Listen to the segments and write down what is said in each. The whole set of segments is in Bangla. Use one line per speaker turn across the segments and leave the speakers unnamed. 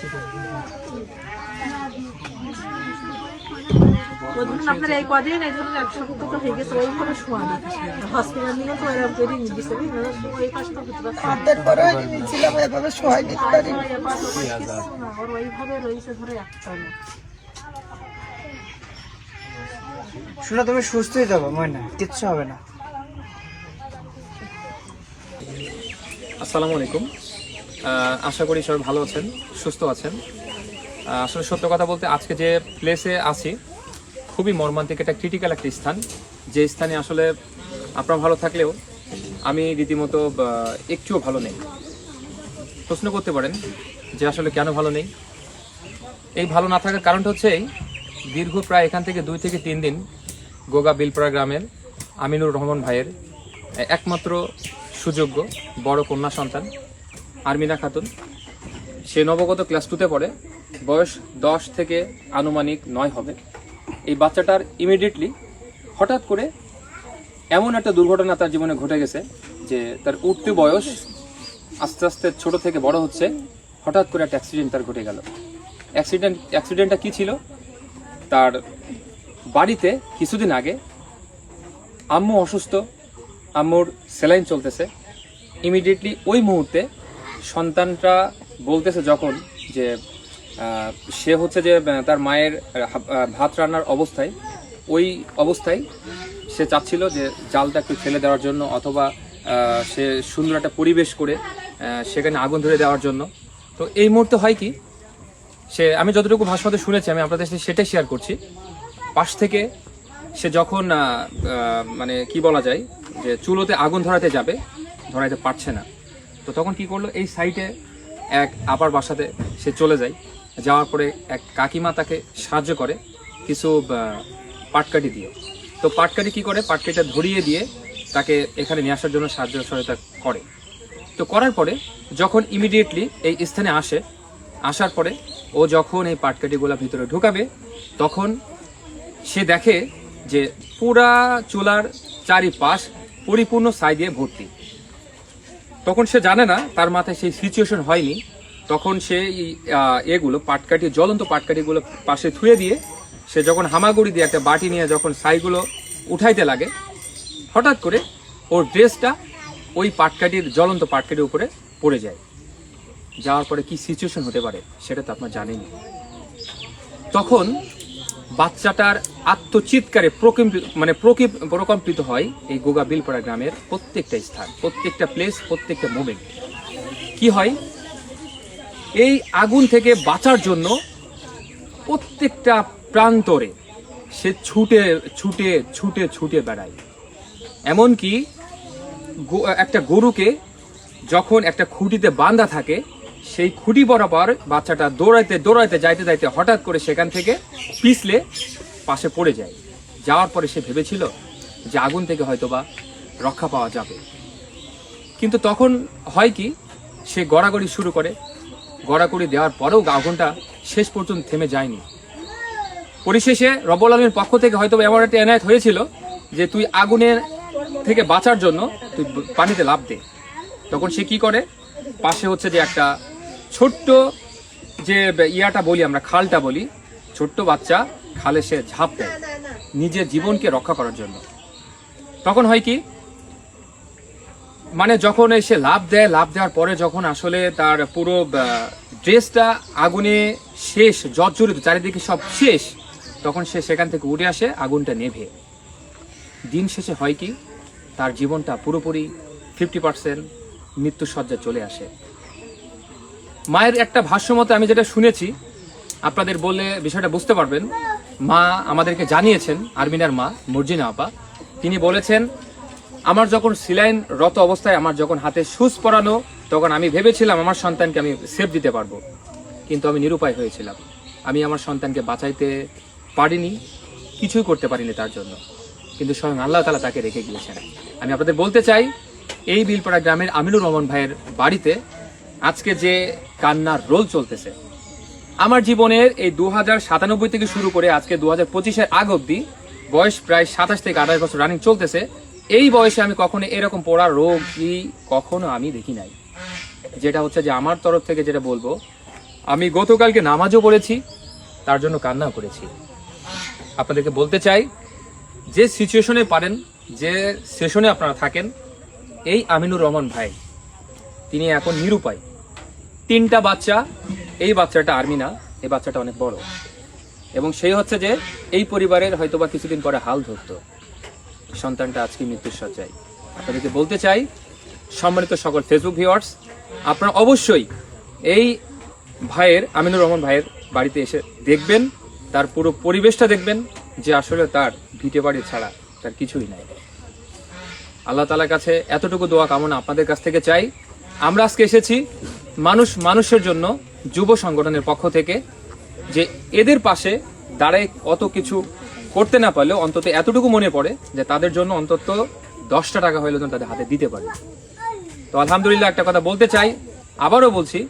তো ধরুন আপনার এই কদিন এই ধরুন এক সপ্তাহ তো হয়ে গেছে ওইভাবে শোয়া নেই হসপিটাল নিয়ে তো এরকম করে দিচ্ছে এই কাজটা হতে পারছে না।
হাতের নিয়েছিলাম এভাবে সহায় নিতে পারি
ওই এবার তো ওই কিচ্ছু ওর ওইভাবে রয়েছে ধরে একটা না।
তুমি সুস্থই যাব ময়না কিচ্ছু হবে না
আসসালামু আলাইকুম আশা করি সবাই ভালো আছেন সুস্থ আছেন। আসলে সত্য কথা বলতে আজকে যে প্লেসে আছি খুবই মর্মান্তিক একটা ক্রিটিক্যাল একটা স্থান। যে স্থানে আসলে আপনারা ভালো থাকলেও আমি রীতিমতো একটুও ভালো নেই। প্রশ্ন করতে পারেন যে আসলে কেন ভালো নেই? এই ভালো না থাকার কারণটা হচ্ছে এই, দীর্ঘ প্রায় এখান থেকে দুই থেকে তিন দিন গোগা বিলপাড়া গ্রামের আমিনুর রহমান ভাইয়ের একমাত্র সুযোগ্য বড় কন্যা সন্তান। আরমিনা খাতুন। সে নবগত ক্লাস টুতে পড়ে। বয়স দশ থেকে আনুমানিক নয় হবে। এই বাচ্চাটার ইমিডিয়েটলি হঠাৎ করে এমন একটা দুর্ঘটনা তার জীবনে ঘটে গেছে যে তার উঠতি বয়স আস্তে আস্তে ছোট থেকে বড় হচ্ছে। হঠাৎ করে একটা অ্যাক্সিডেন্ট তার ঘটে গেল। অ্যাক্সিডেন্ট অ্যাক্সিডেন্টটা কী ছিল? তার বাড়িতে কিছুদিন আগে আম্মু অসুস্থ, আম্মুর স্যালাইন চলতেছে। ইমিডিয়েটলি ওই মুহূর্তে সন্তানটা বলতেছে যখন যে সে হচ্ছে যে তার মায়ের ভাত রান্নার অবস্থায়, ওই অবস্থায় সে চাচ্ছিল যে জালটা একটু ফেলে দেওয়ার জন্য অথবা সে সুন্দর একটা পরিবেশ করে সেখানে আগুন ধরে দেওয়ার জন্য। তো এই মুহূর্তে হয় কি, সে, আমি যতটুকু ভাষাতে শুনেছি, আমি আপনাদের সাথে সেটাই শেয়ার করছি। পাশ থেকে সে যখন মানে কি বলা যায়, যে চুলোতে আগুন ধরাতে যাবে, ধরাইতে পারছে না। তো তখন কি করল? এই সাইটে এক আবার বাসাতে সে চলে যায়। যাওয়ার পরে এক কাকিমা তাকে সাহায্য করে কিছু আহ, পাটকাঠি দিয়ে। তো পাটকাঠি কি করে? পাটকাঠিটা ধরিয়ে দিয়ে তাকে এখানে নিয়ে আসার জন্য সাহায্য সহায়তা করে। তো করার পরে যখন ইমিডিয়েটলি এই স্থানে আসে আসার পরে ও যখন এই পাটকাঠিগুলো ভিতরে ঢুকাবে তখন সে দেখে যে পুরা চুলার চারিপাশ পরিপূর্ণ ছাই দিয়ে ভর্তি। তখন সে জানে না, তার মাথায় সেই সিচুয়েশন হয়নি। তখন সে এগুলো পাটকাঠি জ্বলন্ত পাটকাঠিগুলো পাশে থুয়ে দিয়ে, সে যখন হামাগুড়ি দিয়ে একটা বাটি নিয়ে যখন ছাইগুলো উঠাইতে লাগে, হঠাৎ করে ওর ড্রেসটা ওই পাটকাঠির, জ্বলন্ত পাটকাঠির উপরে পড়ে যায়। যাওয়ার পরে কি সিচুয়েশন হতে পারে, সেটা তো আপনার জানেনই। তখন বাচ্চাটার আত্মচিৎকারে প্রকম্পিত মানে প্রকি- প্রকম্পিত হয় এই গোগা বিলপাড়া গ্রামের প্রত্যেকটা স্থান, প্রত্যেকটা প্লেস প্রত্যেকটা মোমেন্ট কি হয়? এই আগুন থেকে বাঁচার জন্য প্রত্যেকটা প্রান্তরে সে ছুটে ছুটে ছুটে ছুটে বেড়ায়। এমনকি একটা গরুকে যখন একটা খুঁটিতে বাঁধা থাকে সেই খুঁটি বরাবর বাচ্চাটা দৌড়াইতে দৌড়াইতে, যাইতে যাইতে হঠাৎ করে সেখান থেকে পিছলে পাশে পড়ে যায়। যাওয়ার পরে সে ভেবেছিল যে আগুন থেকে হয়তোবা রক্ষা পাওয়া যাবে। কিন্তু তখন হয় কি, সে গড়াগড়ি শুরু করে। গড়াগড়ি দেওয়ার পরেও আগুনটা শেষ পর্যন্ত থেমে যায়নি। পরিশেষে রব্বুল আলমীর পক্ষ থেকে হয়তো এমন একটা এনায়ত হয়েছিল যে তুই আগুনের থেকে বাঁচার জন্য তুই পানিতে লাভ দে। তখন সে কি করে? পাশে হচ্ছে যে একটা ছোট্ট যে ইয়াটা বলি আমরা, খালটা বলি, ছোট্ট বাচ্চা খালে সে ঝাঁপ দেয় নিজের জীবনকে রক্ষা করার জন্য। তখন হয় কি মানে যখন সে লাভ দেয় লাভ দেওয়ার পরে যখন আসলে তার পুরো ড্রেসটা আগুনে শেষ, জর্জরিত, চারিদিকে সব শেষ, তখন সে সেখান থেকে উঠে আসে, আগুনটা নেভে। দিন শেষে হয় কি, তার জীবনটা পুরোপুরি ফিফটি পার্সেন্ট মৃত্যুসজ্জায় চলে আসে। মায়ের একটা ভাষ্য মতে আমি যেটা শুনেছি, আপনাদের বললে বিষয়টা বুঝতে পারবেন। মা আমাদেরকে জানিয়েছেন, আর্মিনার মা, মর্জিনা আপা, তিনি বলেছেন, আমার যখন সিলাইন রত অবস্থায়, আমার যখন হাতে সুচ পরানো, তখন আমি ভেবেছিলাম আমার সন্তানকে আমি সেফ দিতে পারব। কিন্তু আমি নিরুপায় হয়েছিলাম। আমি আমার সন্তানকে বাঁচাইতে পারিনি, কিছুই করতে পারিনি তার জন্য। কিন্তু স্বয়ং আল্লাহ তালা তাকে রেখে গিয়েছেন। আমি আপনাদের বলতে চাই, এই বিলপাড়া গ্রামের আমিনুর রহমান ভাইয়ের বাড়িতে আজকে যে কান্নার রোল চলতেছে। আমার জীবনের এই দু থেকে শুরু করে আজকে দু হাজার পঁচিশের আগ অব্দি বয়স প্রায় সাতাশ থেকে আঠাশ বছর রানিং চলতেছে। এই বয়সে আমি কখনো এরকম পড়া রোগ কি কখনো আমি দেখি নাই। যেটা হচ্ছে যে আমার তরফ থেকে যেটা বলব, আমি গতকালকে নামাজও পড়েছি, তার জন্য কান্নাও করেছি। আপনাদেরকে বলতে চাই, যে সিচুয়েশনে পারেন, যে সেশনে আপনারা থাকেন, এই আমিনুর রহমান ভাই, তিনি এখন নিরুপায়। তিনটা বাচ্চা, এই বাচ্চাটা আর্মি না এই বাচ্চাটা অনেক বড়। এবং সেই হচ্ছে যে, এই পরিবারের হয়তোবা কিছুদিন পরে হাল ধরতো। সন্তানটা আজকে মৃত্যুর সজ্জায় আপনাদেরকে বলতে চাই, সম্মানিত সকল ফেসবুক ভিউয়ার্স আপনারা অবশ্যই এই ভাইয়ের, আমিনুর রহমান ভাইয়ের বাড়িতে এসে দেখবেন, তার পুরো পরিবেশটা দেখবেন, যে আসলে তার ভিটে বাড়ি ছাড়া তার কিছুই নাই। আল্লাহ তালার কাছে এতটুকু দোয়া কামনা আপনাদের কাছ থেকে চাই। আমরা আজকে এসেছি মানুষ মানুষের জন্য যুব সংগঠনের পক্ষ থেকে যে এদের পাশে দাঁড়ায় অত কিছু করতে না পারলেও অন্তত এতটুকু মনে পড়ে যে তাদের জন্য অন্তত দশটা টাকা হইলেও যেন তাদের হাতে দিতে পারে। তো আলহামদুলিল্লাহ একটা কথা বলতে চাই, আবারও বলছি,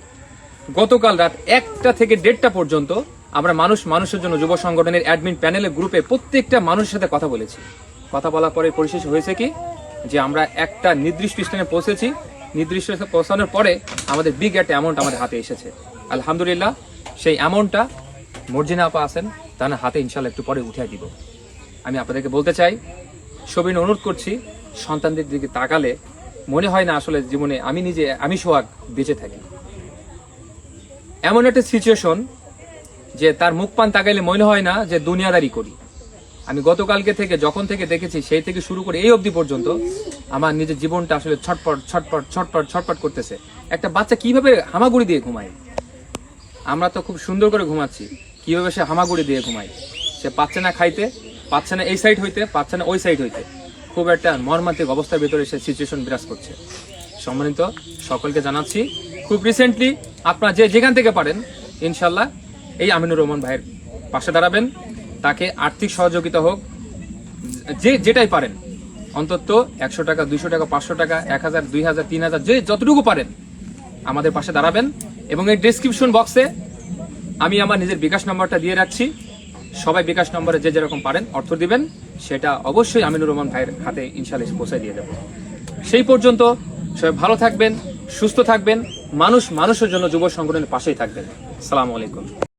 গতকাল রাত একটা থেকে দেড়টা পর্যন্ত আমরা মানুষ মানুষের জন্য যুব সংগঠনের অ্যাডমিন প্যানেলের গ্রুপে প্রত্যেকটা মানুষের সাথে কথা বলেছি। কথা বলার পরে পরিশেষ হয়েছে কি? যে আমরা একটা নির্দিষ্ট স্থানে পৌঁছেছি নির্দিষ্ট পৌঁছানোর পরে আমাদের বিগ একটা অ্যামাউন্ট আমাদের হাতে এসেছে। আলহামদুলিল্লাহ, সেই অ্যামাউন্টটা মর্জিনা আপা আছেন, তার হাতে ইনশাল্লাহ একটু পরে উঠিয়ে দিব। আমি আপনাদেরকে বলতে চাই, সবিন, অনুরোধ করছি, সন্তানদের দিকে তাকালে মনে হয় না আসলে জীবনে আমি নিজে, আমি সোহাগ বেঁচে থাকি। এমন একটা সিচুয়েশন যে তার মুখ পান তাকাইলে মনে হয় না যে দুনিয়াদারি করি। আমি গতকালকে থেকে, যখন থেকে দেখেছি, সেই থেকে শুরু করে এই অবধি পর্যন্ত আমার নিজের জীবনটা আসলে ছটপট ছটপট ছটপট ছটপট করতেছে। একটা বাচ্চা কীভাবে হামাগুড়ি দিয়ে ঘুমায়? আমরা তো খুব সুন্দর করে ঘুমাচ্ছি। কীভাবে সে হামাগুড়ি দিয়ে ঘুমায়? সে পাচ্ছে না খাইতে, পাচ্ছে না এই সাইড হইতে, পাচ্ছে না ওই সাইড হইতে। খুব একটা মর্মান্তিক অবস্থার ভিতরে সে সিচুয়েশন বিরাজ করছে। সম্মানিত সকলকে জানাচ্ছি, খুব রিসেন্টলি আপনারা যে যেখান থেকে পারেন ইনশাল্লাহ এই আমিনুর রহমান ভাইয়ের পাশে দাঁড়াবেন। তাকে আর্থিক সহযোগিতা হোক, যে যেটাই পারেন, অন্তত একশো টাকা, দুইশো টাকা, পাঁচশো টাকা, এক হাজার, দুই হাজার, তিন হাজার, যে যতটুকু পারেন আমাদের পাশে দাঁড়াবেন। এবং এই ডেসক্রিপশন বক্সে আমি আমার নিজের বিকাশ নম্বরটা দিয়ে রাখছি। সবাই বিকাশ নম্বরে যে যেরকম পারেন অর্থ দিবেন, সেটা অবশ্যই আমিনুর রহমান ভাইয়ের হাতে ইনশাল্লাহ পৌঁছে দিয়ে দেবো। সেই পর্যন্ত সবাই ভালো থাকবেন, সুস্থ থাকবেন, মানুষ মানুষের জন্য যুব সংগঠনের পাশেই থাকবেন। সালাম আলাইকুম।